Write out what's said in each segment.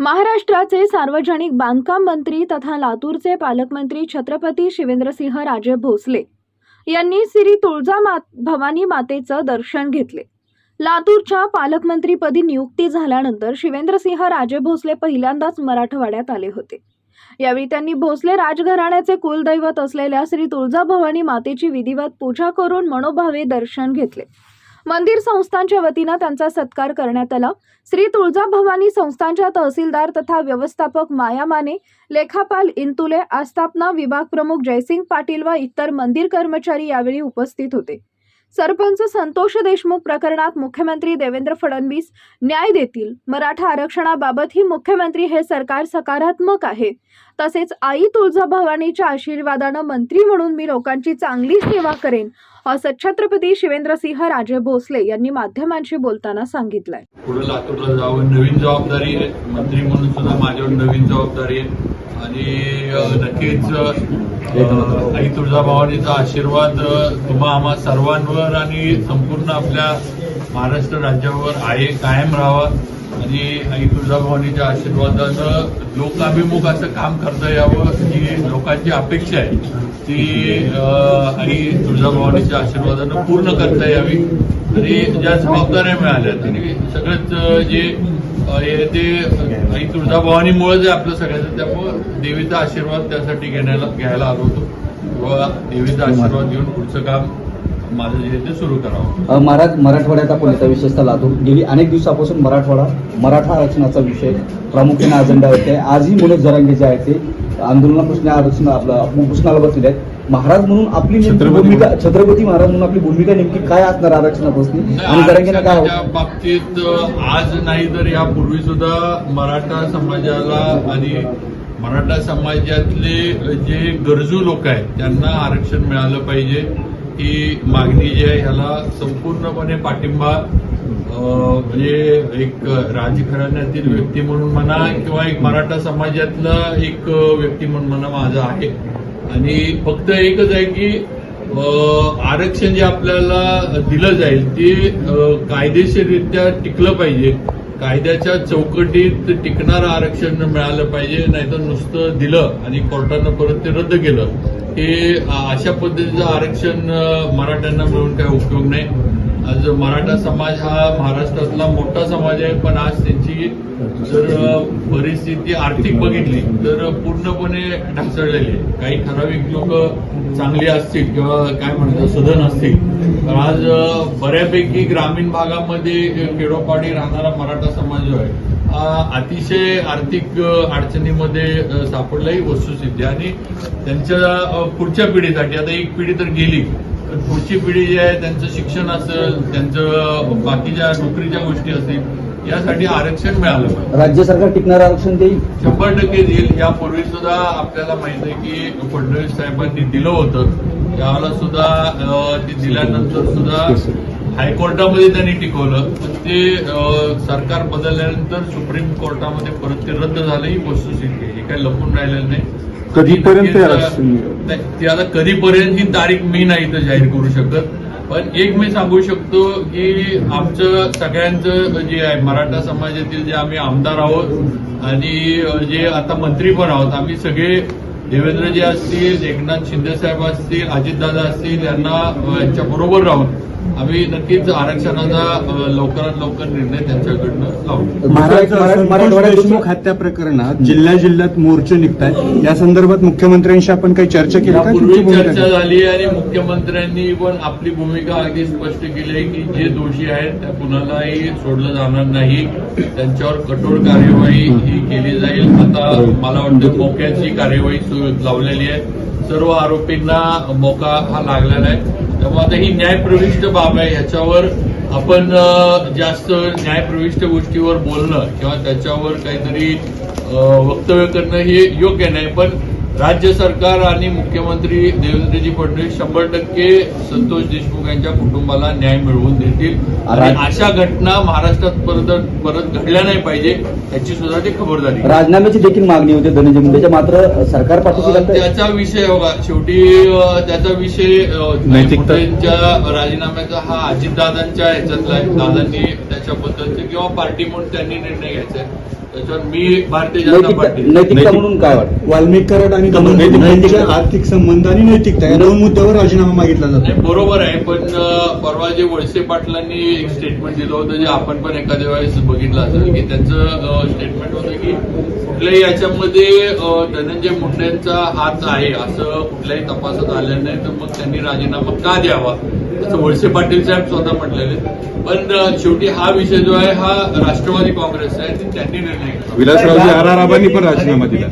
महाराष्ट्राचे सार्वजनिक बांधकाम मंत्री तथा लातूरचे पालकमंत्री छत्रपती शिवेंद्रसिंह राजे भोसले यांनी श्री तुळजा मा भवानी मातेचं दर्शन घेतले. लातूरच्या पालकमंत्रीपदी नियुक्ती झाल्यानंतर शिवेंद्रसिंह राजे भोसले पहिल्यांदाच मराठवाड्यात आले होते. यावेळी त्यांनी भोसले राजघराण्याचे कुलदैवत असलेल्या श्री तुळजाभवानी मातेची विधिवत पूजा करून मनोभावे दर्शन घेतले. मंदिर संस्थांच्या वतीनं त्यांचा सत्कार करण्यात आला. श्री तुळजाभवानी संस्थांच्या तहसीलदार तथा व्यवस्थापक माया माने लेखापाल इंतुले आस्थापना विभाग प्रमुख जयसिंग पाटील व इतर मंदिर कर्मचारी यावेळी उपस्थित होते. सरपंच संतोष देशमुख प्रकरणात मुख्यमंत्री देवेंद्र फडणवीस न्याय देतील. मराठा आरक्षणाबाबतही मुख्यमंत्री हे सरकार सकारात्मक आहे. तसेच आई तुळजाभवानीच्या आशीर्वादानं मंत्री म्हणून मी लोकांची चांगली सेवा करेन असं छत्रपती शिवेंद्रसिंह राजे भोसले यांनी माध्यमांशी बोलताना सांगितलंय. पुढे लातूरला जावं. नवीन जबाबदारी आहे. मंत्री म्हणून सुद्धा माझ्यावर नवीन जबाबदारी आहे. आणि नक्कीच आई तुळजाभवानीचा आशीर्वाद तुम्हा आम्हा सर्वांवर आणि संपूर्ण आपल्या महाराष्ट्र राज्यावर आहे कायम राहावा. आणि आई तुळजाभवानीच्या आशीर्वादानं लोकाभिमुख असं काम करता यावं ही लोकांची अपेक्षा आहे. ती आई तुळजाभवानीच्या आशीर्वादानं पूर्ण करता यावी. आणि ज्या जबाबदाऱ्या मिळाल्या तिने सगळंच जे ते आई तुळजाभवानीमुळे जे आपलं सगळ्याचं त्यामुळं देवीचा आशीर्वाद त्यासाठी घेण्याला घ्यायला आलो होतो. देवीचा आशीर्वाद घेऊन पुढचं काम माझं जे ते सुरू करावं. महाराज मराठवाड्यात आपण येता विशेषतः लातूर? गेली अनेक दिवसापासून मराठवाडा मराठा आरक्षणाचा विषय प्रामुख्याने अजेंडावरती आहे. आजही मुलं जरांगे जे आहेत ते आंदोलनापासून आरक्षण आपलं उपोषणाला बसलेले आहेत. महाराज म्हणून आपली भूमिका छत्रपती महाराज म्हणून आपली भूमिका नेमकी काय असणार आरक्षणापासून आणि काय? बाबतीत आज नाही तर यापूर्वी सुद्धा मराठा समाजाला आणि मराठा समाजातले जे गरजू लोक आहेत त्यांना आरक्षण मिळालं पाहिजे. ही मागणी जी आहे ह्याला संपूर्णपणे पाठिंबा म्हणजे एक राजघराण्यातील व्यक्ती म्हणून म्हणा किंवा एक मराठा समाजातला एक व्यक्ती म्हणून म्हणा माझा आहे. आणि फक्त एकच आहे की आरक्षण जे आपल्याला दिलं जाईल ते कायदेशीररित्या टिकलं पाहिजे. कायद्याच्या चौकटीत टिकणारं आरक्षण मिळालं पाहिजे नाहीतर नुसतं दिलं आणि कोर्टानं परत ते रद्द केलं. हे अशा पद्धतीचं आरक्षण मराठ्यांना मिळून काही उपयोग नाही. आज मराठा समाज हा महाराष्ट्रातला मोठा समाज आहे पण आज त्यांची जर परिस्थिती आर्थिक बघितली तर पूर्णपणे ढासळलेली आहे. काही ठराविक लोक चांगली असतील किंवा काय म्हणतात सधन असतील तर आज बऱ्यापैकी ग्रामीण भागामध्ये खेडोपाडी राहणारा मराठा समाज जो आहे अतिशय आर्थिक अडचणीमध्ये सापडला सापडलाही वस्तुस्थिती. आणि त्यांच्या पुढच्या पिढीसाठी आता एक पिढी तर गेली तर पुढची पिढी जी आहे त्यांचं शिक्षण असेल त्यांचं बाकीच्या नोकरीच्या गोष्टी असतील यासाठी आरक्षण मिळालं पाहिजे. राज्य सरकार टिकणारं आरक्षण देईल? शंभर टक्के देईल. यापूर्वी सुद्धा आपल्याला माहीत आहे की फडणवीस साहेबांनी दिलं होतं. त्यावेळेला सुद्धा ते दिल्यानंतर सुद्धा हायकोर्टामध्ये त्यांनी टिकवलं. पण ते सरकार बदलल्यानंतर सुप्रीम कोर्टामध्ये परत ते रद्द झालं. ही वस्तुस्थिती आहे. हे काही लपून राहिलेलं नाही. कधीपर्यंत ते आता कधीपर्यंत ही तारीख मी नाही इथं जाहीर करू शकत. पण एक मी सांगू शकतो की आमचं सगळ्यांचं जे आहे मराठा समाजातील जे आम्ही आमदार आहोत आणि जे आता मंत्री पण आहोत आम्ही सगळे देवेंद्रजी असतील एकनाथ शिंदे साहेब असतील अजितदादा असतील यांना यांच्या बरोबर राहून आम्ही नक्कीच आरक्षणाचा लवकरात लवकर निर्णय त्यांच्याकडनं लावू. देशमुख हत्या प्रकरणात जिल्ह्या जिल्ह्यात मोर्चे निघत आहेत या संदर्भात मुख्यमंत्र्यांशी आपण काही चर्चा केली भूमिका चर्चा? झाली आणि मुख्यमंत्र्यांनी पण आपली भूमिका अगदी स्पष्ट केली आहे की जे दोषी आहेत त्या कुणालाही सोडलं जाणार नाही. त्यांच्यावर कठोर कार्यवाही ही केली जाईल. आता मला वाटतं मोक्याची कार्यवाही लावलेली आहे. सर्व आरोपींना मोका हा लागलेला आहे. त्यामुळे आता ही न्यायप्रविष्ट बाब आहे ह्याच्यावर आपण जास्त न्यायप्रविष्ट गोष्टीवर बोलणं किंवा त्याच्यावर काहीतरी वक्तव्य करणं हे योग्य नाही पण राज्य सरकार आणि मुख्यमंत्री देवेंद्रजी फडणवीस शंभर टक्के संतोष देशमुख यांच्या कुटुंबाला न्याय मिळवून देतील. आणि अशा घटना महाराष्ट्रात परत परत घडल्या नाही पाहिजे याची सुद्धा ते खबरदारी. राजीनाम्याची देखील मागणी होती धनंजय मुंडेच्या मात्र सरकार पाठीशी अ, लागतं त्याचा विषय बघा शेवटी त्याचा विषय राजीनाम्याचा हा अजितदादांच्या ह्याच्यातला आहे. दादांनी त्याच्याबद्दलचे किंवा पार्टी म्हणून त्यांनी निर्णय घ्यायचा आहे. त्याच्यावर मी भारतीय जनता नैतिकता पार्टी नैतिकता म्हणून काय वाटतं? वाल्मिक कराड आणि नैतिक- आर्थिक संबंध आणि नैतिकता या दोन मुद्द्यावर राजीनामा मागितला जातो. नाही बरोबर आहे पण अं, परवा जे वळसे पाटलांनी एक स्टेटमेंट दिलं होतं जे आपण पण एखाद्या वेळेस बघितलं असेल की त्यांचं स्टेटमेंट होतं की कुठल्याही याच्यामध्ये धनंजय मुंडेंचा हात आहे असं कुठल्याही तपासात आलं नाही तर मग त्यांनी राजीनामा का द्यावा? असं वळसे पाटील साहेब स्वतः म्हटलेले पण शेवटी हा विषय जो आहे हा राष्ट्रवादी काँग्रेस आहे त्यांनी निर्णय घेतला. विलासरावजी आर आर आबांनी पण राजीनामा दिला.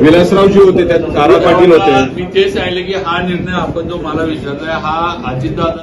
विलासरावजी होते त्यात आर आर पाटील होते. मी तेच सांगितलं की हा निर्णय आपण जो मला विचारलाय हा अजितदादा